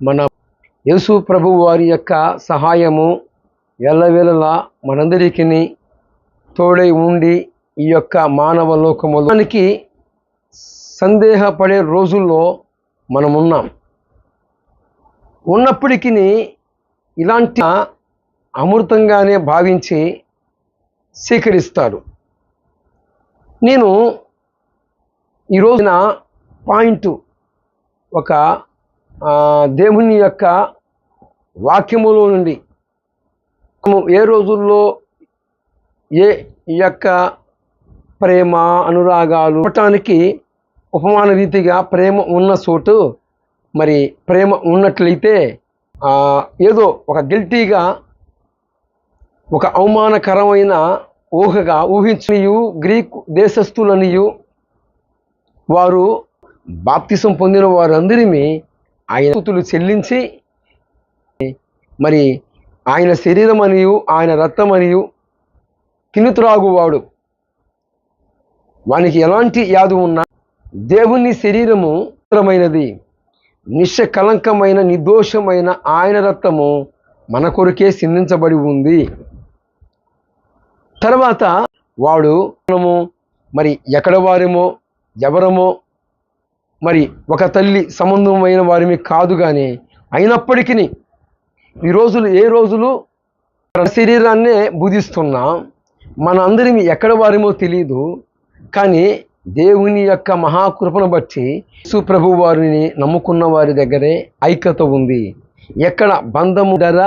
మన యేసు ప్రభు వారి యొక్క సహాయము ఎల్లవేళలా మనందరికీ తోడై ఉండి ఈ యొక్క మానవ లోకములో మనకి సందేహపడే రోజుల్లో మనం ఉన్నాం ఉన్నప్పటికీ ఇలాంటి అమృతంగానే భావించి స్వీకరిస్తారు. నేను ఈ రోజున పాయింట్ ఒక దేవుని యొక్క వాక్యములో నుండి ఏ రోజుల్లో ఏ యొక్క ప్రేమ అనురాగాలు ఇవ్వటానికి ఉపమాన రీతిగా ప్రేమ ఉన్న చోటు మరి ప్రేమ ఉన్నట్లయితే ఏదో ఒక గిల్టీగా ఒక అవమానకరమైన ఊహగా ఊహించనియు గ్రీకు దేశస్థులనియు వారు బాప్తిసం పొందిన వారందరినీ ఆయన స్తుతులు చెల్లించి మరి ఆయన శరీరం అనియు ఆయన రక్తం అనియు తినుతురాగువాడు. వానికి ఎలాంటి యాదు ఉన్నా దేవుని శరీరము పవిత్రమైనది. నిశ్చకలంకమైన నిర్దోషమైన ఆయన రక్తము మన కొరకే సిందించబడి ఉంది. తర్వాత వాడు మనము మరి ఎక్కడ వారేమో ఎవరమో మరి ఒక తల్లి సంబంధమైన వారిమి కాదు కానీ అయినప్పటికీ ఈ రోజులు ఏ రోజులు శరీరాన్నే బుధిస్తున్నాం మన అందరిమి ఎక్కడ వారేమో తెలియదు కానీ దేవుని యొక్క మహాకృపను బట్టి సుప్రభు వారిని నమ్ముకున్న వారి దగ్గరే ఐక్యత ఉంది. ఎక్కడ బంధము ధర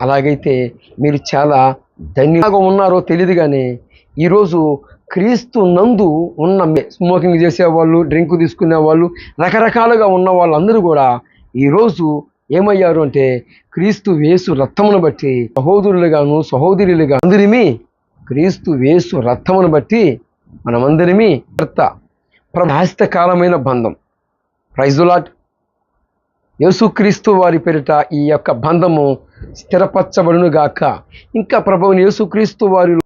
అలాగైతే మీరు చాలా ధన్యంగా ఉన్నారో తెలియదు కానీ ఈరోజు క్రీస్తు నందు ఉన్న స్మోకింగ్ చేసేవాళ్ళు డ్రింక్ తీసుకునే వాళ్ళు రకరకాలుగా ఉన్న వాళ్ళందరూ కూడా ఈరోజు ఏమయ్యారు అంటే క్రీస్తు వేసు రక్తమును బట్టి సహోదరులుగాను సహోదరులుగా అందరిమీ క్రీస్తు వేసు రక్తమును బట్టి మనమందరిమీ భర్త కాలమైన బంధం. ప్రైజులాట్ యేసుక్రీస్తు వారి పేరిట ఈ యొక్క బంధము స్థిరపరచబడును గాక ఇంకా ప్రభువుని యేసుక్రీస్తు వారి